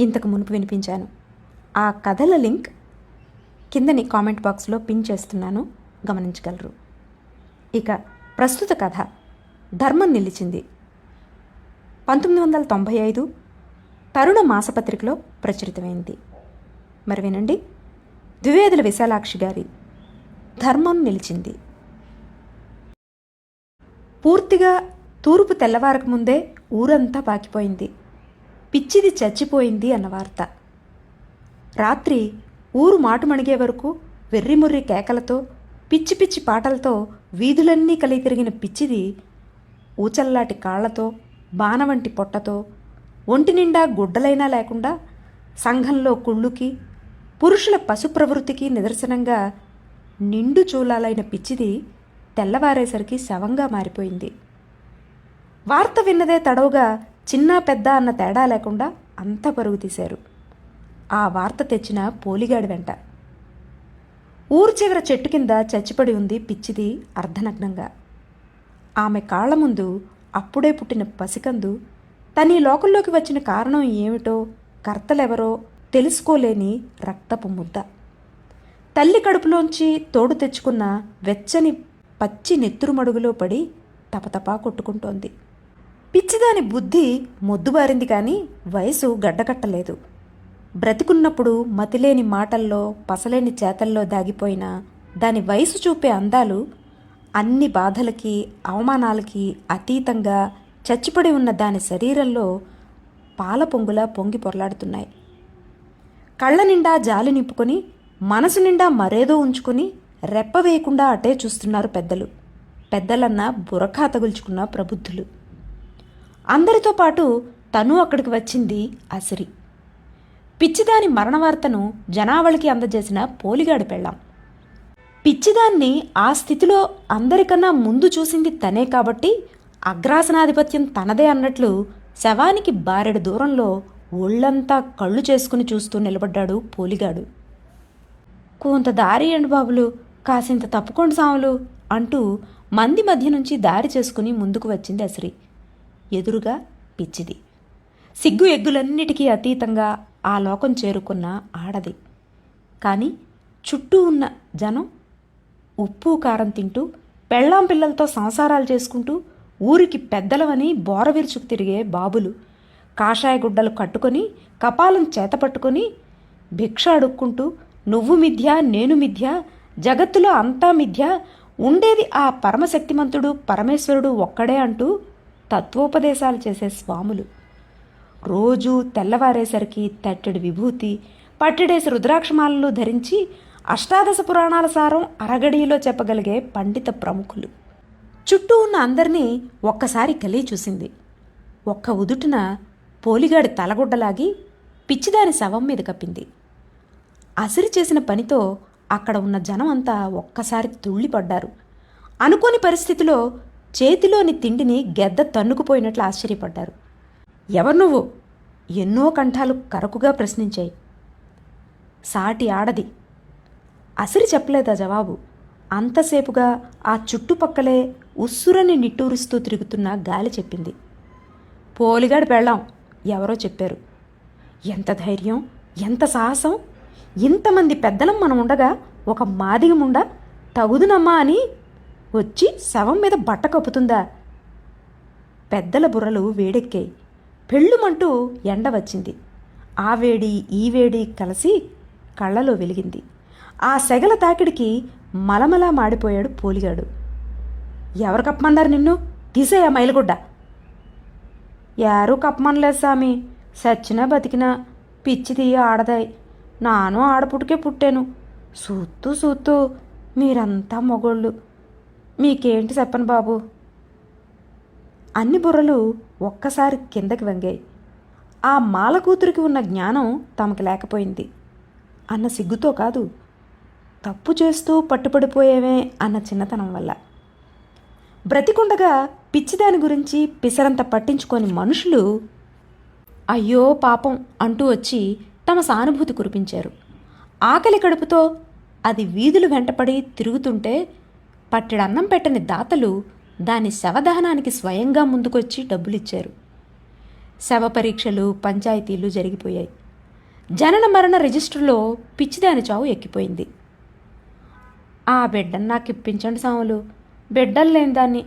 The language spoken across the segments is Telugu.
ఇంతకు మునుపు వినిపించాను. ఆ కథల లింక్ కిందని కామెంట్ బాక్స్లో పిన్ చేస్తున్నాను. గమనించగలరు. ఇక ప్రస్తుత కథ. ధర్మం నిలిచింది. పంతొమ్మిది వందల తొంభై ఐదు తరుణ మాసపత్రికలో ప్రచురితమైంది. మరి వినండి. ద్వివేదుల విశాలాక్షి గారి ధర్మం నిలిచింది. పూర్తిగా తూర్పు తెల్లవారక ముందే ఊరంతా పాకిపోయింది. పిచ్చిది చచ్చిపోయింది అన్న వార్త. రాత్రి ఊరు మాటుమణిగే వరకు వెర్రిముర్రి కేకలతో పిచ్చి పిచ్చి పాటలతో వీధులన్నీ కలిగి తిరిగిన పిచ్చిది ఊచల్లాటి కాళ్ళతో బాణవంటి పొట్టతో ఒంటి నిండా గుడ్డలైనా లేకుండా సంఘంలో కుళ్ళుకి పురుషుల పశు ప్రవృత్తికి నిదర్శనంగా నిండు చూలాలైన పిచ్చిది తెల్లవారేసరికి శవంగా మారిపోయింది. వార్త విన్నదే తడవుగా చిన్న పెద్ద అన్న తేడా లేకుండా అంతా పరుగు తీశారు. ఆ వార్త తెచ్చిన పోలిగాడి వెంట. ఊరు చివర చెట్టు కింద చచ్చిపడి ఉంది పిచ్చిది అర్ధనగ్నంగా. ఆమె కాళ్ళ ముందు అప్పుడే పుట్టిన పసికందు తన ఈ లోకంలోకి వచ్చిన కారణం ఏమిటో కర్తలెవరో తెలుసుకోలేని రక్తపు ముద్ద. తల్లి కడుపులోంచి తోడు తెచ్చుకున్న వెచ్చని పచ్చి నెత్తురు మడుగులో పడి తపతపా కొట్టుకుంటోంది. పిచ్చిదాని బుద్ధి మొద్దుబారింది కానీ వయసు గడ్డకట్టలేదు. బ్రతికున్నప్పుడు మతిలేని మాటల్లో పసలేని చేతల్లో దాగిపోయిన దాని వయసు చూపే అందాలు అన్ని బాధలకి అవమానాలకి అతీతంగా చచ్చిపడి ఉన్న దాని శరీరంలో పాల పొంగులా పొంగి పొరలాడుతున్నాయి. కళ్ళ నిండా జాలి నింపుకొని మనసు నిండా మరేదో ఉంచుకొని రెప్ప వేయకుండా అటే చూస్తున్నారు పెద్దలు. పెద్దలన్న బురఖా తగుల్చుకున్న ప్రబుద్ధులు. అందరితో పాటు తను అక్కడికి వచ్చింది అసిరి. పిచ్చిదాని మరణ వార్తను జనావళికి అందజేసిన పోలిగాడు పెళ్ళాం. పిచ్చిదాన్ని ఆ స్థితిలో అందరికన్నా ముందు చూసింది తనే కాబట్టి అగ్రాసనాధిపత్యం తనదే అన్నట్లు శవానికి బారెడు దూరంలో ఒళ్ళంతా కళ్ళు చేసుకుని చూస్తూ నిలబడ్డాడు పోలిగాడు. కొంత దారి అండి బాబులు కాసింత తప్పుకోండి సాములు అంటూ మంది మధ్య నుంచి దారి చేసుకుని ముందుకు వచ్చింది అసిరి. ఎదురుగా పిచ్చిది. సిగ్గు ఎగ్గులన్నిటికీ అతీతంగా ఆ లోకం చేరుకున్న ఆడది. కానీ చుట్టూ ఉన్న జనం ఉప్పు కారం తింటూ పెళ్ళాం పిల్లలతో సంసారాలు చేసుకుంటూ ఊరికి పెద్దలవని బోరవిరుచుకు తిరిగే బాబులు కాషాయ గుడ్డలు కట్టుకొని కపాలం చేతపట్టుకొని భిక్ష అడుక్కుంటూ నువ్వు మిథ్య నేను మిథ్య జగత్తులో అంతా మిథ్య ఉండేది ఆ పరమశక్తిమంతుడు పరమేశ్వరుడు ఒక్కడే అంటూ తత్వోపదేశాలు చేసే స్వాములు. రోజూ తెల్లవారేసరికి తట్టెడు విభూతి పట్టెడేసి రుద్రాక్షమాలలు ధరించి అష్టాదశ పురాణాల సారం అరగడిలో చెప్పగలిగే పండిత ప్రముఖులు. చుట్టూ ఉన్న అందరినీ ఒక్కసారి కలిగి చూసింది. ఒక్క ఉదుటున పోలిగాడి తలగుడ్డలాగి పిచ్చిదాని శవం మీద కప్పింది. అసిరి చేసిన పనితో అక్కడ ఉన్న జనం అంతా ఒక్కసారి తుళ్ళిపడ్డారు. అనుకోని పరిస్థితిలో చేతిలోని తిండిని గెద్ద తన్నుకుపోయినట్లు ఆశ్చర్యపడ్డారు. ఎవరు నువ్వు? ఎన్నో కంఠాలు కరకుగా ప్రశ్నించాయి. సాటి ఆడది అసిరి చెప్పలేదా జవాబు? అంతసేపుగా ఆ చుట్టుపక్కలే ఉస్సురని నిట్టూరుస్తూ తిరుగుతున్న గాలి చెప్పింది. పోలిగాడి పెళ్ళాం ఎవరో చెప్పారు. ఎంత ధైర్యం ఎంత సాహసం? ఇంతమంది పెద్దలం మనం ఉండగా ఒక మాదిగముండ తగుదునమ్మా అని వచ్చి శవం మీద బట్ట కప్పుతుందా? పెద్దల బుర్రలు వేడెక్కాయి. పెళ్ళుమంటూ ఎండ వచ్చింది. ఆ వేడి ఈ వేడి కలిసి కళ్ళలో వెలిగింది. ఆ సెగల తాకిడికి మలమలా మాడిపోయాడు పోలిగాడు. ఎవరు కప్పమన్నారు నిన్ను? తీసేయా మైలుగుడ్డ. యారు కప్పమనలేదు సామి. సచ్చినా బతికినా పిచ్చి తీయ ఆడదాయి. నాను ఆడపుట్టుకే పుట్టాను. సూత్తూ సూత్తూ మీరంతా మొగోళ్ళు. మీకేంటి చెప్పను బాబు? అన్ని బుర్రలు ఒక్కసారి కిందకి వంగాయి. ఆ మాల కూతురికి ఉన్న జ్ఞానం తమకు లేకపోయింది. అన్న సిగ్గుతో కాదు తప్పు చేస్తూ పట్టుపడిపోయేవే అన్న చిన్నతనం వల్ల. బ్రతికుండగా పిచ్చిదాని గురించి పిసరంత పట్టించుకొని మనుషులు అయ్యో పాపం అంటూ వచ్చి తమ సానుభూతి కురిపించారు. ఆకలి కడుపుతో అది వీధులు వెంటపడి తిరుగుతుంటే పట్టెడన్నం పెట్టని దాతలు దాని శవదహనానికి స్వయంగా ముందుకొచ్చి డబ్బులిచ్చారు. శవ పరీక్షలు పంచాయతీలు జరిగిపోయాయి. జనన మరణ రిజిస్టర్లో పిచ్చిదాని చావు ఎక్కిపోయింది. ఆ బిడ్డను నాకు ఇప్పించండి సాములు. బిడ్డలు లేని దాన్ని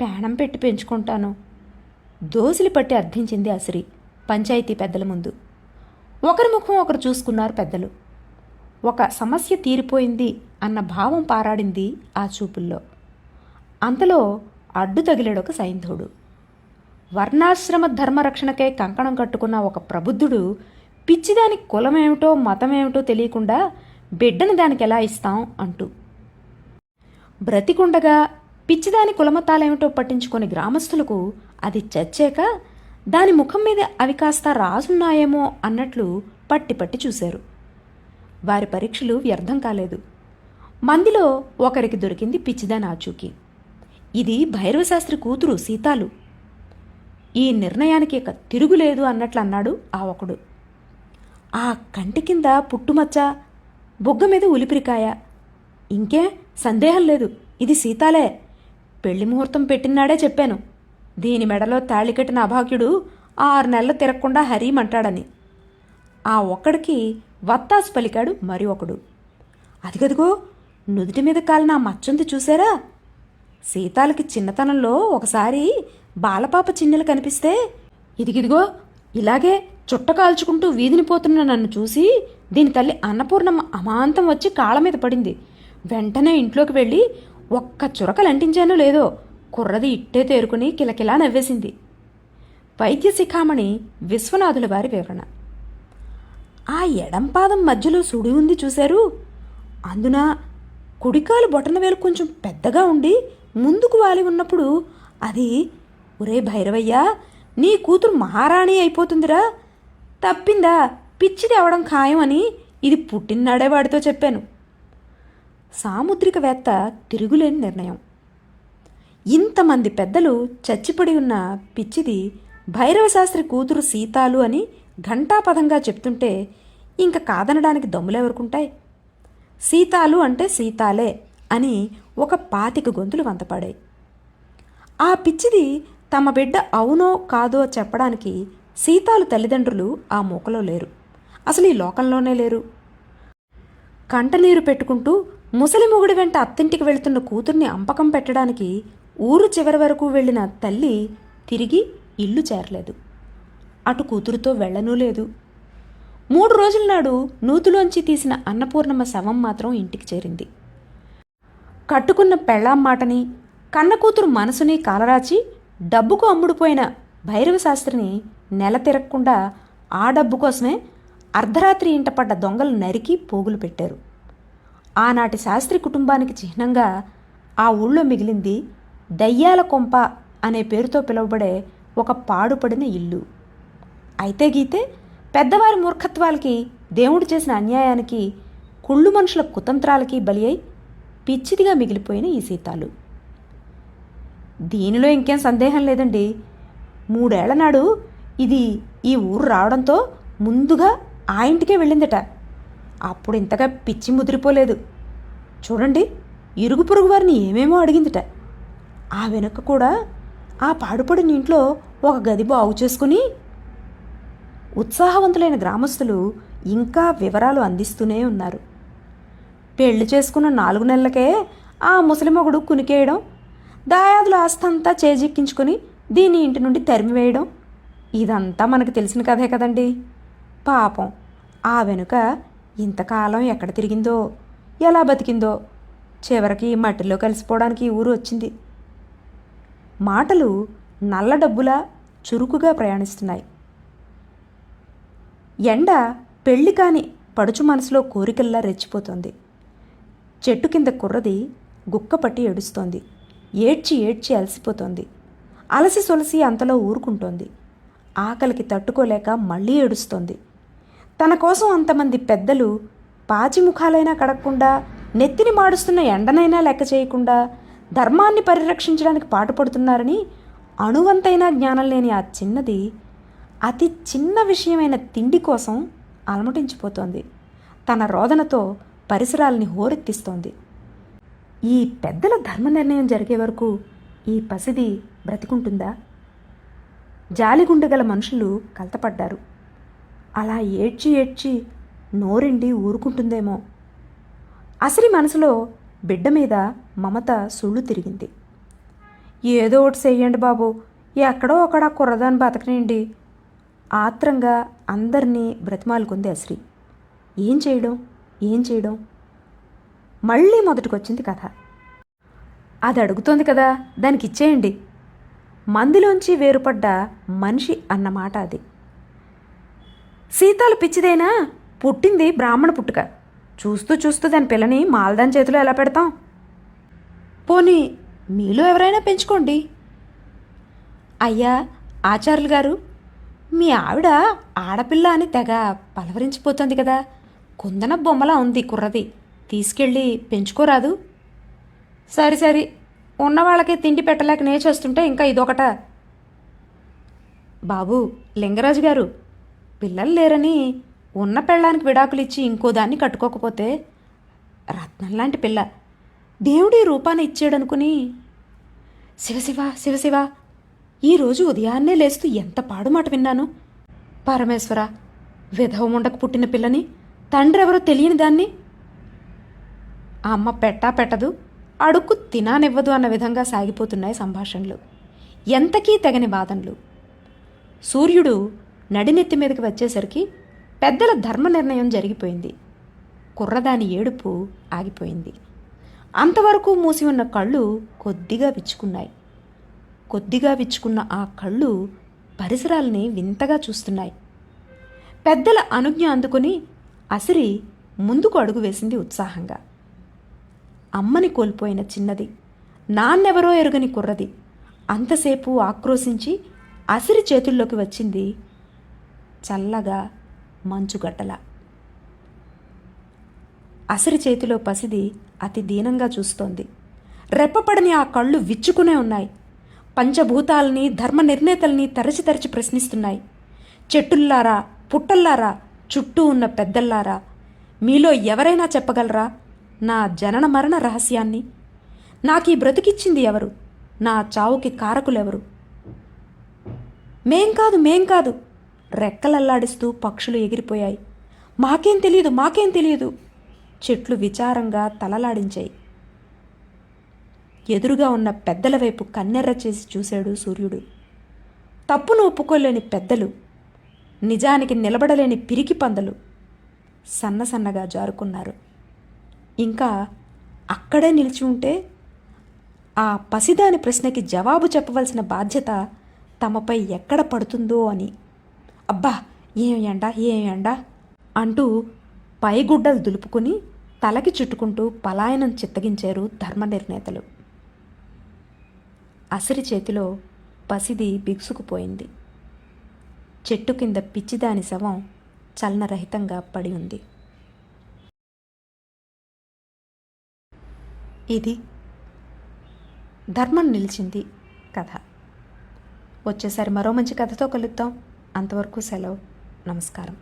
పేణం పెట్టి పెంచుకుంటాను. దోసులు పట్టి అర్థించింది అసిరి పంచాయతీ పెద్దల ముందు. ఒకరి ముఖం ఒకరు చూసుకున్నారు పెద్దలు. ఒక సమస్య తీరిపోయింది అన్న భావం పారాడింది ఆ చూపుల్లో. అంతలో అడ్డు తగిలాడొక సైంధవుడు వర్ణాశ్రమ ధర్మరక్షణకై కంకణం కట్టుకున్న ఒక ప్రబుద్ధుడు పిచ్చిదాని కులమేమిటో మతమేమిటో తెలియకుండా బిడ్డని దానికి ఎలా ఇస్తాం అంటూ. బ్రతికుండగా పిచ్చిదాని కులమతాలేమిటో పట్టించుకొని గ్రామస్తులకు అది చచ్చాక దాని ముఖం మీద అవి కాస్త రాసున్నాయేమో అన్నట్లు పట్టి పట్టి చూశారు. వారి పరీక్షలు వ్యర్థం కాలేదు. మందిలో ఒకరికి దొరికింది పిచ్చిదాని ఆచూకి ఇది భైరవశాస్త్రి కూతురు సీతాలు. ఈ నిర్ణయానికి ఇక తిరుగులేదు అన్నట్లు అన్నాడు ఆ ఒకడు. ఆ కంటి కింద పుట్టుమచ్చ బొగ్గ మీద ఉలిపిరికాయ. ఇంకే సందేహం లేదు. ఇది సీతాలే. పెళ్ళి ముహూర్తం పెట్టినాడే చెప్పాను. దీని మెడలో తాళి కట్టిన అభాగ్యుడు ఆరు నెలలు తిరగకుండా హరీమంటాడని. ఆ ఒక్కడికి వత్తాసు పలికాడు మరి ఒకడు. అదిగదిగో నుదుటి మీద కాలిన ఆ మచ్చంది చూసారా సీతాలకి చిన్నతనంలో ఒకసారి బాలపాప చిన్నెలు కనిపిస్తే ఇదిగిదిగో ఇలాగే చుట్ట కాల్చుకుంటూ వీధిని పోతున్న నన్ను చూసి దీని తల్లి అన్నపూర్ణమ్మ అమాంతం వచ్చి కాళ్ళ మీద పడింది. వెంటనే ఇంట్లోకి వెళ్ళి ఒక్క చురకలు అంటించానో లేదో కుర్రది ఇట్టే తేరుకుని కిలకిలా నవ్వేసింది. వైద్య శిఖామణి విశ్వనాథుల వారి వివరణ. ఆ ఎడంపాదం మధ్యలో సుడి ఉంది చూశారు? అందున కుడికాలు బొటనవేలు కొంచెం పెద్దగా ఉండి ముందుకు వాలి ఉన్నప్పుడు అది ఒరే భైరవయ్య నీ కూతురు మహారాణి అయిపోతుందిరా. తప్పిందా? పిచ్చిది తేవడం ఖాయం అని ఇది పుట్టినాడే వాడితో చెప్పాను. సాముద్రికవేత్త తిరుగులేని నిర్ణయం. ఇంతమంది పెద్దలు చచ్చిపడి ఉన్న పిచ్చిది భైరవశాస్త్రి కూతురు సీతాలు అని ఘంటాపదంగా చెప్తుంటే ఇంక కాదనడానికి దమ్ములెవరుకుంటాయి? సీతాలు అంటే సీతాలే అని ఒక పాతిక గొంతులు వంతపడాయి. ఆ పిచ్చిది తమ బిడ్డ అవునో కాదో చెప్పడానికి సీతాలు తల్లిదండ్రులు ఆ మూకలో లేరు. అసలు ఈ లోకంలోనే లేరు. కంటనీరు పెట్టుకుంటూ ముసలి మొగుడి వెంట అత్తింటికి వెళుతున్న కూతుర్ని అంపకం పెట్టడానికి ఊరు చివరి వరకు వెళ్ళిన తల్లి తిరిగి ఇల్లు చేరలేదు. అటు కూతురుతో వెళ్ళనూ లేదు. మూడు రోజుల నాడు నూతులోంచి తీసిన అన్నపూర్ణమ్మ శవం మాత్రం ఇంటికి చేరింది. కట్టుకున్న పెళ్ళాం మాటని కన్న కూతురు మనసుని కాలరాచి డబ్బుకు అమ్ముడుపోయిన భైరవ శాస్త్రిని నెల తిరగకుండా ఆ డబ్బు కోసమే అర్ధరాత్రి ఇంటపడ్డ దొంగలు నరికి పోగులు పెట్టారు. ఆనాటి శాస్త్రి కుటుంబానికి చిహ్నంగా ఆ ఊళ్ళో మిగిలింది దయ్యాల కొంప అనే పేరుతో పిలువబడే ఒక పాడుపడిన ఇల్లు. అయితే గీతే పెద్దవారి మూర్ఖత్వాలకి దేవుడు చేసిన అన్యాయానికి కుళ్ళు మనుషుల కుతంత్రాలకి బలి అయి పిచ్చిదిగా మిగిలిపోయిన ఈ సీతాలు. దీనిలో ఇంకేం సందేహం లేదండి. మూడేళ్ళ నాడు ఇది ఈ ఊరు రావడంతో ముందుగా ఆ ఇంటికే వెళ్ళిందట. అప్పుడు ఇంతగా పిచ్చి ముదిరిపోలేదు. చూడండి ఇరుగు పొరుగు వారిని ఏమేమో అడిగిందిట. ఆ వెనుక కూడా ఆ పాడుపడిన ఇంట్లో ఒక గది బాగు చేసుకుని ఉత్సాహవంతులైన గ్రామస్తులు ఇంకా వివరాలు అందిస్తూనే ఉన్నారు. పెళ్ళి చేసుకున్న నాలుగు నెలలకే ఆ ముసలిమొగుడు కునికేయడం దాయాదుల ఆస్తంతా చేజిక్కించుకొని దీని ఇంటి నుండి తరిమివేయడం ఇదంతా మనకు తెలిసిన కథే కదండి. పాపం ఆ వెనుక ఇంతకాలం ఎక్కడ తిరిగిందో ఎలా బతికిందో చివరికి మట్టిలో కలిసిపోవడానికి ఊరు వచ్చింది. మాటలు నల్ల డబ్బులా చురుకుగా ప్రయాణిస్తున్నాయి. ఎండ పెళ్ళి కాని పడుచు మనసులో కోరికల్లా రెచ్చిపోతోంది. చెట్టు కింద కుర్రది గుక్కపట్టి ఏడుస్తోంది. ఏడ్చి ఏడ్చి అలసిపోతోంది. అలసి సొలసి అంతలో ఊరుకుంటోంది. ఆకలికి తట్టుకోలేక మళ్ళీ ఏడుస్తోంది. తన కోసం అంతమంది పెద్దలు పాచిముఖాలైనా కడగకుండా నెత్తిని మాడుస్తున్న ఎండనైనా లెక్క చేయకుండా ధర్మాన్ని పరిరక్షించడానికి పాటుపడుతున్నారని అణువంతైనా జ్ఞానం లేని ఆ చిన్నది అతి చిన్న విషయమైన తిండి కోసం అలమటించిపోతోంది. తన రోదనతో పరిసరాల్ని హోరెత్తిస్తోంది. ఈ పెద్దల ధర్మ నిర్ణయం జరిగే వరకు ఈ పసిది బ్రతికుంటుందా? జాలిగుండగల మనుషులు కలతపడ్డారు. అలా ఏడ్చి ఏడ్చి నోరిండి ఊరుకుంటుందేమో. అసలు మనసులో బిడ్డ మీద మమత సుళ్ళు తిరిగింది. ఏదో ఒకటి చెయ్యండి బాబు ఎక్కడో ఒకడ కుర్రదాన్ని బతకనేయండి ఆత్రంగా అందరినీ బ్రతిమాలుకుంది అశ్రీ. ఏం చేయడం? ఏం చేయడం? మళ్ళీ మొదటికొచ్చింది కథ. అది అడుగుతోంది కదా దానికి ఇచ్చేయండి మందిలోంచి వేరుపడ్డ మనిషి అన్నమాట అది. సీతాలు పిచ్చిదైనా పుట్టింది బ్రాహ్మణ పుట్టుక. చూస్తూ చూస్తూ దాని పిల్లని మాల్దాని చేతిలో ఎలా పెడతాం? పోనీ మీలో ఎవరైనా పెంచుకోండి. అయ్యా ఆచార్యులు గారు మీ ఆవిడ ఆడపిల్ల అని తెగ పలవరించిపోతుంది కదా. కుందన బొమ్మలా ఉంది కుర్రది. తీసుకెళ్ళి పెంచుకోరాదు. సరే సరే. ఉన్న ఉన్నవాళ్ళకే తిండి పెట్టలేక నేచేస్తుంటే ఇంకా ఇదొకట. బాబు లింగరాజు గారు పిల్లలు లేరని ఉన్న పెళ్ళానికి విడాకులు ఇచ్చి ఇంకో దాన్ని కట్టుకోకపోతే రత్నం లాంటి పిల్ల. దేవుడి రూపాన్ని ఇచ్చాడనుకుని శివశివ శివశివ ఈరోజు ఉదయాన్నే లేస్తూ ఎంత పాడుమాట విన్నాను? పరమేశ్వర విధవముండకు పుట్టిన పిల్లని తండ్రి ఎవరో తెలియని దాన్ని? ఆ అమ్మ పెట్టా పెట్టదు అడుక్కు తినానివ్వదు అన్న విధంగా సాగిపోతున్నాయి సంభాషణలు. ఎంతకీ తెగని వాదనలు. సూర్యుడు నడినెత్తి మీదకి వచ్చేసరికి పెద్దల ధర్మ నిర్ణయం జరిగిపోయింది. కుర్రదాని ఏడుపు ఆగిపోయింది. అంతవరకు మూసి ఉన్న కళ్ళు కొద్దిగా విచ్చుకున్నాయి. కొద్దిగా విచ్చుకున్న ఆ కళ్ళు పరిసరాల్ని వింతగా చూస్తున్నాయి. పెద్దల అనుజ్ఞ అందుకుని అసిరి ముందుకు అడుగు వేసింది ఉత్సాహంగా. అమ్మని కోల్పోయిన చిన్నది నాన్నెవరో ఎరుగని కుర్రది. అంతసేపు ఆక్రోశించి అసిరి చేతుల్లోకి వచ్చింది చల్లగా మంచుగడ్డల అసిరి చేతిలో పసిది అతి దీనంగా చూస్తోంది. రెప్పపడని ఆ కళ్ళు విచ్చుకునే ఉన్నాయి. పంచభూతాల్ని ధర్మ నిర్ణేతల్ని తరచి తరచి ప్రశ్నిస్తున్నాయి. చెట్టుల్లారా పుట్టల్లారా చుట్టూ ఉన్న పెద్దల్లారా మీలో ఎవరైనా చెప్పగలరా? నా జనన మరణ రహస్యాన్ని. నాకీ బ్రతికిచ్చింది ఎవరు? నా చావుకి కారకులెవరు? మేం కాదు మేం కాదు రెక్కలల్లాడిస్తూ పక్షులు ఎగిరిపోయాయి. మాకేం తెలియదు మాకేం తెలియదు చెట్లు విచారంగా తలలాడించాయి. ఎదురుగా ఉన్న పెద్దల వైపు కన్నెర్ర చేసి చూశాడు సూర్యుడు. తప్పును ఒప్పుకోలేని పెద్దలు నిజానికి నిలబడలేని పిరికి పందలు సన్నసన్నగా జారుకున్నారు. ఇంకా అక్కడే నిలిచి ఉంటే ఆ పసిదాని ప్రశ్నకి జవాబు చెప్పవలసిన బాధ్యత తమపై ఎక్కడ పడుతుందో అని. అబ్బా ఏం ఎండ ఏం ఎండ అంటూ పైగుడ్డలు దులుపుకుని తలకి చుట్టుకుంటూ పలాయనం చిత్తగించారు ధర్మ నిర్ణేతలు అసిరి చేతిలో పసిది బిగుసుకుపోయింది. చెట్టు కింద పిచ్చిదాని శవం చలనరహితంగా పడి ఉంది. ఇది ధర్మం నిలిచింది కథ. వచ్చేసారి మరో మంచి కథతో కలుద్దాం. అంతవరకు సెలవు. నమస్కారం.